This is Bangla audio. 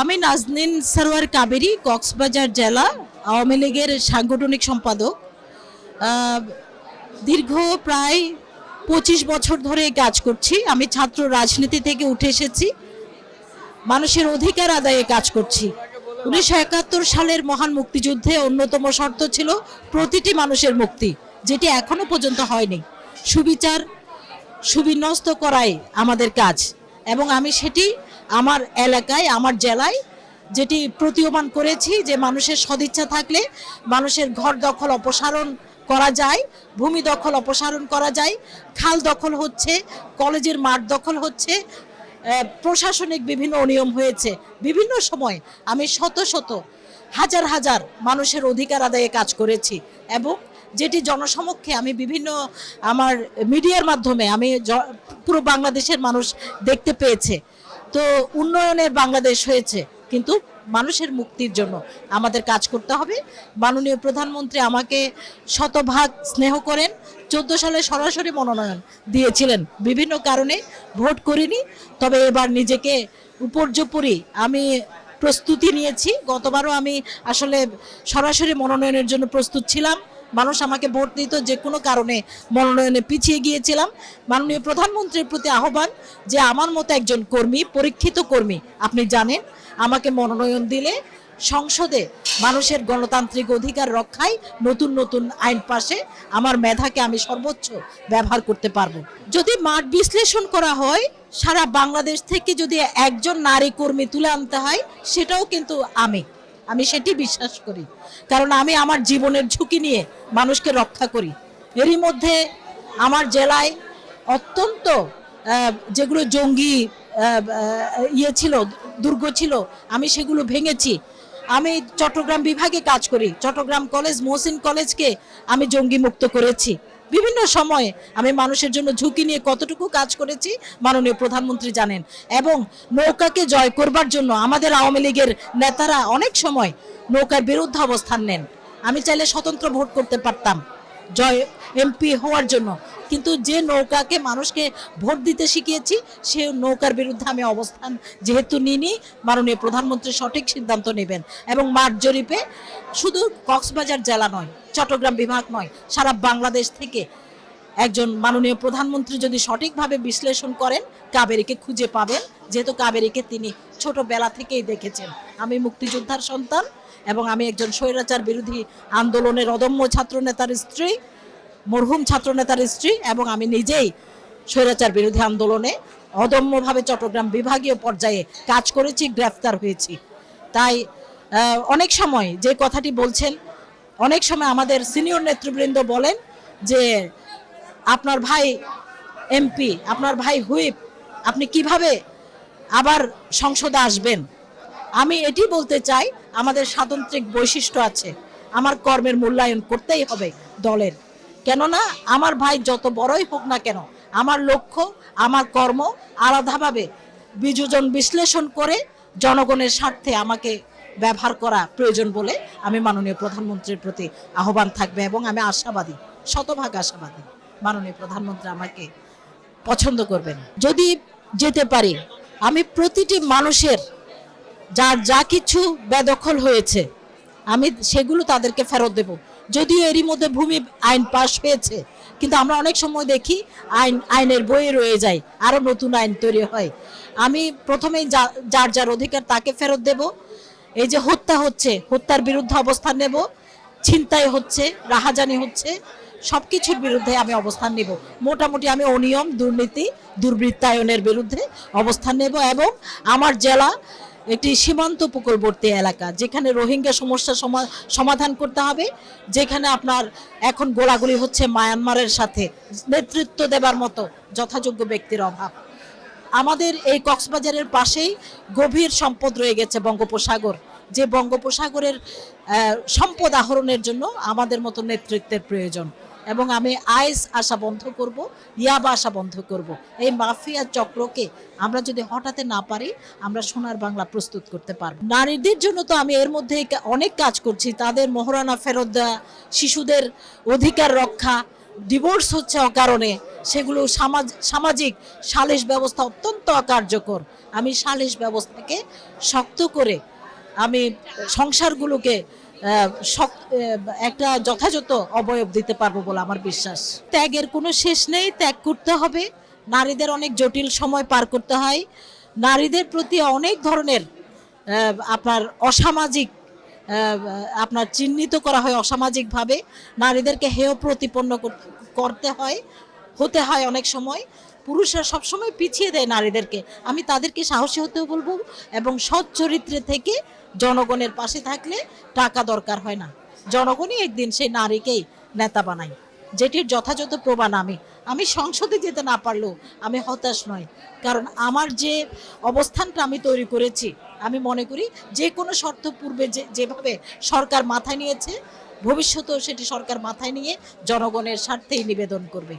আমি নাজনিন সারোয়ার কাবেরি, কক্সবাজার জেলা আওয়ামী লীগের সাংগঠনিক সম্পাদক। দীর্ঘ প্রায় পঁচিশ বছর ধরে কাজ করছি। আমি ছাত্র রাজনীতি থেকে উঠে এসেছি। মানুষের অধিকার আদায়ে কাজ করছি। উনিশশো একাত্তর সালের মহান মুক্তিযুদ্ধে অন্যতম শর্ত ছিল প্রতিটি মানুষের মুক্তি, যেটি এখনও পর্যন্ত হয়নি। সুবিচার, সুবিন্যস্ত করাই আমাদের কাজ এবং আমি সেটি আমার এলাকায়, আমার জেলায় যেটি প্রতীয়মান করেছি যে মানুষের সদিচ্ছা থাকলে মানুষের ঘর দখল অপসারণ করা যায়, ভূমি দখল অপসারণ করা যায়, খাল দখল হচ্ছে, কলেজের মাঠ দখল হচ্ছে প্রশাসনিক বিভিন্ন অনিয়ম হয়েছে। বিভিন্ন সময় আমি শত শত, হাজার হাজার মানুষের অধিকার আদায়ে কাজ করেছি এবং যেটি জনসমক্ষে আমি বিভিন্ন আমার মিডিয়ার মাধ্যমে আমি পুরো বাংলাদেশের মানুষ দেখতে পেয়েছে। তো উন্নয়নের বাংলাদেশ হয়েছে, কিন্তু মানুষের মুক্তির জন্য আমাদের কাজ করতে হবে। মাননীয় প্রধানমন্ত্রী আমাকে শতভাগ স্নেহ করেন, চোদ্দ সালে সরাসরি মনোনয়ন দিয়েছিলেন, বিভিন্ন কারণে ভোট করিনি, তবে এবার নিজেকে উপর্যুপরি আমি প্রস্তুতি নিয়েছি। গতবারও আমি আসলে সরাসরি মনোনয়নের জন্য প্রস্তুত ছিলাম। মানুষ আমাকে ভোট দিত, যে কোনো কারণে মনোনয়নে পিছিয়ে গিয়েছিলাম। মাননীয় প্রধানমন্ত্রীর প্রতি আহ্বান যে আমার মতো একজন কর্মী, পরীক্ষিত কর্মী, আপনি জানেন, আমাকে মনোনয়ন দিলে সংসদে মানুষের গণতান্ত্রিক অধিকার রক্ষায় নতুন নতুন আইন পাশে আমার মেধাকে আমি সর্বোচ্চ ব্যবহার করতে পারব। যদি মাঠ বিশ্লেষণ করা হয়, সারা বাংলাদেশ থেকে যদি একজন নারী কর্মী তুলে আনতে হয়, সেটাও কিন্তু আমি আমি সেটি বিশ্বাস করি। কারণ আমি আমার জীবনের ঝুঁকি নিয়ে মানুষকে রক্ষা করি। এরই মধ্যে আমার জেলায় অত্যন্ত যেগুলো জঙ্গি ইয়ে ছিল, দুর্গ ছিল, আমি সেগুলো ভেঙেছি। আমি চট্টগ্রাম বিভাগে কাজ করি। চট্টগ্রাম কলেজ, মহসিন কলেজকে আমি জঙ্গি মুক্ত করেছি। বিভিন্ন সময়ে আমি মানুষের জন্য ঝুঁকি নিয়ে কতটুকু কাজ করেছি, মাননীয় প্রধানমন্ত্রী জানেন। এবং নৌকাকে জয় করবার জন্য আমাদের আওয়ামী লীগের নেতারা অনেক সময় নৌকার বিরুদ্ধে অবস্থান নেন। আমি চাইলে স্বতন্ত্র ভোট করতে পারতাম। জয় এমপি হওয়ার জন্য। কিন্তু যে নৌকাকে মানুষকে ভোট দিতে শিখিয়েছি, সে নৌকার বিরুদ্ধে আমি অবস্থান যেহেতু নিইনি, মাননীয় প্রধানমন্ত্রী সঠিক সিদ্ধান্ত নেবেন। এবং মাঠ জরিপে শুধু কক্সবাজার জেলা নয়, চট্টগ্রাম বিভাগ নয়, সারা বাংলাদেশ থেকে একজন মাননীয় প্রধানমন্ত্রী যদি সঠিকভাবে বিশ্লেষণ করেন, কাবেরীকে খুঁজে পাবেন। যেহেতু কাবেরীকে তিনি ছোটবেলা থেকেই দেখেছেন। আমি মুক্তিযোদ্ধার সন্তান এবং আমি একজন স্বৈরাচার বিরোধী আন্দোলনের অদম্য ছাত্রনেতার স্ত্রী, মরহুম ছাত্রনেতার স্ত্রী এবং আমি নিজেই স্বৈরাচার বিরোধী আন্দোলনে অদম্যভাবে চট্টগ্রাম বিভাগীয় পর্যায়ে কাজ করেছি, গ্রেফতার হয়েছি। তাই অনেক সময় যে কথাটি বলছেন, অনেক সময় আমাদের সিনিয়র নেতৃবৃন্দ বলেন যে, আপনার ভাই এমপি, আপনার ভাই হুইপ, আপনি কীভাবে আবার সংসদে আসবেন? আমি এটি বলতে চাই, আমাদের স্বাতন্ত্রিক বৈশিষ্ট্য আছে। আমার কর্মের মূল্যায়ন করতেই হবে দলের। কেননা, আমার ভাই যত বড়ই হোক না কেন, আমার লক্ষ্য, আমার কর্ম আলাদাভাবে বিযোজন বিশ্লেষণ করে জনগণের স্বার্থে আমাকে ব্যবহার করা প্রয়োজন বলে আমি মাননীয় প্রধানমন্ত্রীর প্রতি আহ্বান থাকবে এবং আমি আশাবাদী, শতভাগ আশাবাদী মাননীয় প্রধানমন্ত্রী আমাকে পছন্দ করবেন। যদি যেতে পারি, আমি প্রতিটি মানুষের যার যা কিছু বেদখল হয়েছে, আমি সেগুলো তাদেরকে ফেরত দেব। যদিও এরই মধ্যে ভূমি আইন পাশ হয়েছে, কিন্তু আমরা অনেক সময় দেখি আইন, আইনের বইয়ে রয়ে যায়, আরও নতুন আইন তৈরি হয়। আমি প্রথমেই যার যার অধিকার তাকে ফেরত দেব। এই যে হত্যা হচ্ছে, হত্যার বিরুদ্ধে অবস্থান নেব, ছিনতাই হচ্ছে, রাহাজানি হচ্ছে সব কিছুর বিরুদ্ধে আমি অবস্থান নেব। মোটামুটি আমি অনিয়ম, দুর্নীতি, দুর্বৃত্তায়নের বিরুদ্ধে অবস্থান নেব এবং আমার জেলা একটি সীমান্ত উপকূলবর্তী এলাকা, যেখানে রোহিঙ্গা সমস্যা সমা- সমাধান করতে হবে, যেখানে আপনার এখন গোলাগুলি হচ্ছে মায়ানমারের সাথে নেতৃত্ব দেবার মতো যথাযোগ্য ব্যক্তির অভাব। আমাদের এই কক্সবাজারের পাশেই গভীর সম্পদ রয়ে গেছে বঙ্গোপসাগর। যে বঙ্গোপসাগরের সম্পদ আহরণের জন্য আমাদের মতো নেতৃত্বের প্রয়োজন। এবং আমি আইস আসা বন্ধ করব, ইয়াবা আসা বন্ধ করব। এই মাফিয়া চক্রকে আমরা যদি হঠাতে না পারি, আমরা সোনার বাংলা প্রস্তুত করতে পারব। নারীদের জন্য তো আমি এর মধ্যে অনেক কাজ করছি। তাদের মহারানা ফেরত দেওয়া শিশুদের অধিকার রক্ষা ডিভোর্স হচ্ছে অকারণে, সেগুলো সামাজ সামাজিক সালিশ ব্যবস্থা অত্যন্ত অকার্যকর। আমি সালিশ ব্যবস্থাকে শক্ত করে আমি সংসারগুলোকে একটা যথাযথ অবয়ব দিতে পারব বলে আমার বিশ্বাস। ত্যাগের কোনো শেষ নেই, ত্যাগ করতে হবে। নারীদের অনেক জটিল সময় পার করতে হয়। নারীদের প্রতি অনেক ধরনের আপনার অসামাজিক আপনার চিহ্নিত করা হয় অসামাজিকভাবে। নারীদেরকে হেয় প্রতিপন্ন করতে হয়, হতে হয় অনেক সময়। পুরুষরা সবসময় পিছিয়ে দেয় নারীদেরকে। আমি তাদেরকে সাহসী হতে বলব এবং সৎ চরিত্রে থেকে জনগণের পাশে থাকলে টাকা দরকার হয় না। জনগণই একদিন সেই নারীকেই নেতা বানায়। যেটির যথাযথ প্রমাণ আমি। আমি সংসদে যেতে না পারলেও আমি হতাশ নয় কারণ আমার যে অবস্থানটা আমি তৈরি করেছি, আমি মনে করি যে কোনো শর্ত পূর্বে যে, যেভাবে সরকার মাথায় নিয়েছে, ভবিষ্যতেও সেটি সরকার মাথায় নিয়ে জনগণের স্বার্থেই নিবেদন করবে।